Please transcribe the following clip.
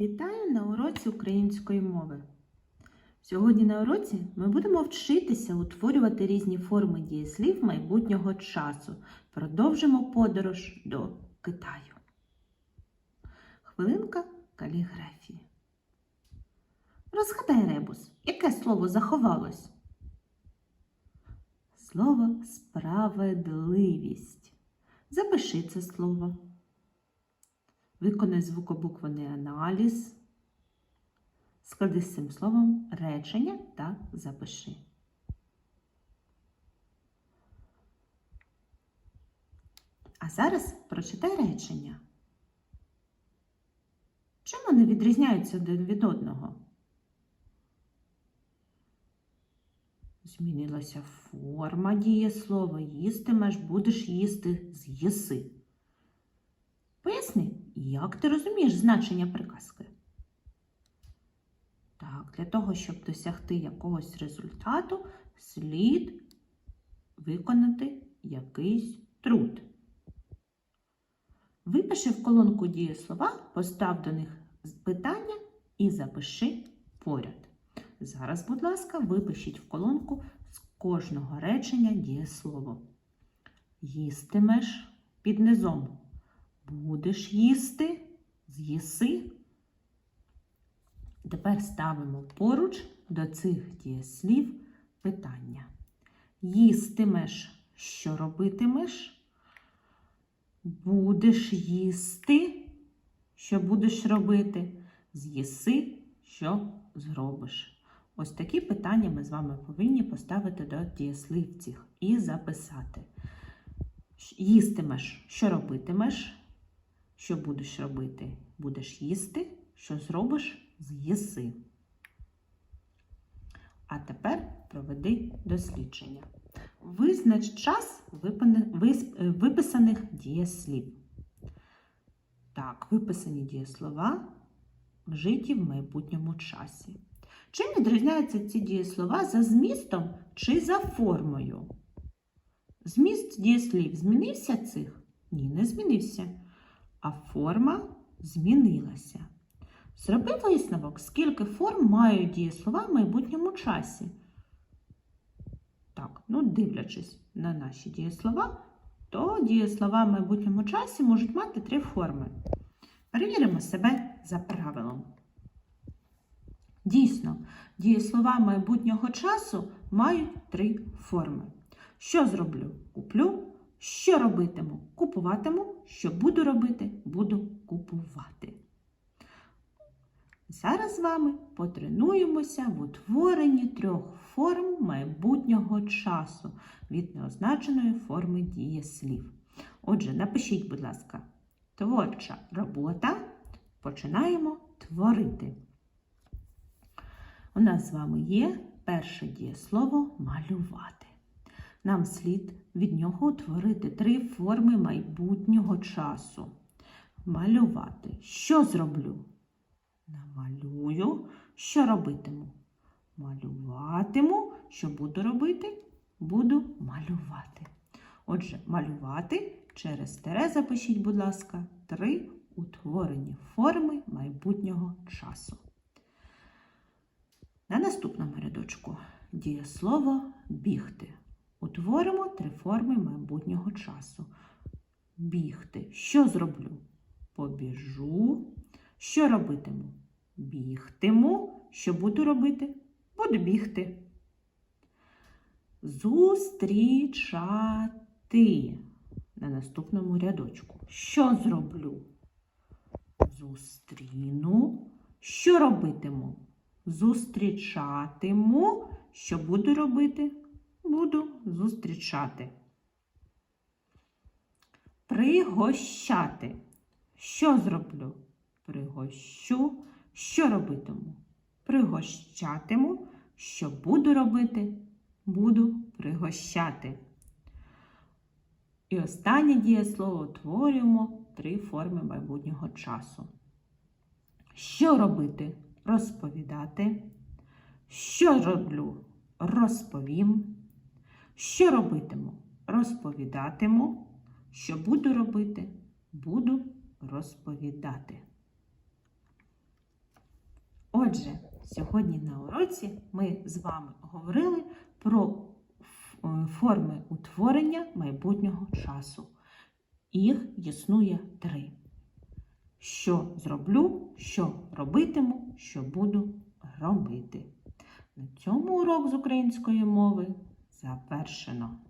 Вітаю на уроці української мови. Сьогодні на уроці ми будемо вчитися утворювати різні форми дієслів майбутнього часу. Продовжимо подорож до Китаю. Хвилинка каліграфії. Розгадай ребус, яке слово заховалось? Слово справедливість. Запиши це слово. Виконай звукобуквений аналіз. Склади з цим словом речення та запиши. А зараз прочитай речення. Чим вони відрізняються один від одного? Змінилася форма дієслова. Їстимеш, будеш їсти з'їси. Як ти розумієш значення приказки? Так, для того, щоб досягти якогось результату, слід виконати якийсь труд. Випиши в колонку дієслова, постав до них питання і запиши поряд. Зараз, будь ласка, випишіть в колонку з кожного речення дієслово. Їстимеш під низом. Будеш їсти, з'їси. Тепер ставимо поруч до цих дієслів питання. Їстимеш, що робитимеш? Будеш їсти, що будеш робити? З'їси, що зробиш. Ось такі питання ми з вами повинні поставити до дієслів цих і записати. Їстимеш, що робитимеш? Що будеш робити? Будеш їсти, що зробиш, з'їси. А тепер проведи дослідження. Визнач час виписаних дієслів. Так, виписані дієслова вжиті в майбутньому часі. Чим відрізняються ці дієслова за змістом чи за формою? Зміст дієслів змінився цих? Ні, не змінився. А форма змінилася. Зроби висновок, скільки форм мають дієслова в майбутньому часі. Так, ну дивлячись на наші дієслова, то дієслова в майбутньому часі можуть мати три форми. Перевіримо себе за правилом. Дійсно, дієслова майбутнього часу мають три форми. Що зроблю? Куплю. Що робитиму? Купуватиму. Що буду робити? Буду купувати. Зараз з вами потренуємося в утворенні трьох форм майбутнього часу від неозначеної форми дієслів. Отже, напишіть, будь ласка, творча робота. Починаємо творити. У нас з вами є перше дієслово малювати. Нам слід від нього утворити три форми майбутнього часу. Малювати. Що зроблю? Намалюю. Що робитиму? Малюватиму. Що буду робити? Буду малювати. Отже, малювати через тере запишіть, будь ласка, три утворені форми майбутнього часу. На наступному рядочку дієслово бігти. Утворимо три форми майбутнього часу. Бігти. Що зроблю? Побіжу. Що робитиму? Бігтиму. Що буду робити? Буду бігти. Зустрічати. На наступному рядочку. Що зроблю? Зустріну. Що робитиму? Зустрічатиму. Що буду робити? Буду зустрічати. Пригощати. Що зроблю? Пригощу. Що робитиму? Пригощатиму. Що буду робити? Буду пригощати. І останнє дієслово утворюємо три форми майбутнього часу. Що робити? Розповідати. Що роблю? Розповім. Що робитиму? Розповідатиму. Що буду робити? Буду розповідати. Отже, сьогодні на уроці ми з вами говорили про е, форми утворення майбутнього часу. Їх існує три. Що зроблю, що робитиму, що буду робити. На цьому урок з української мови завершено.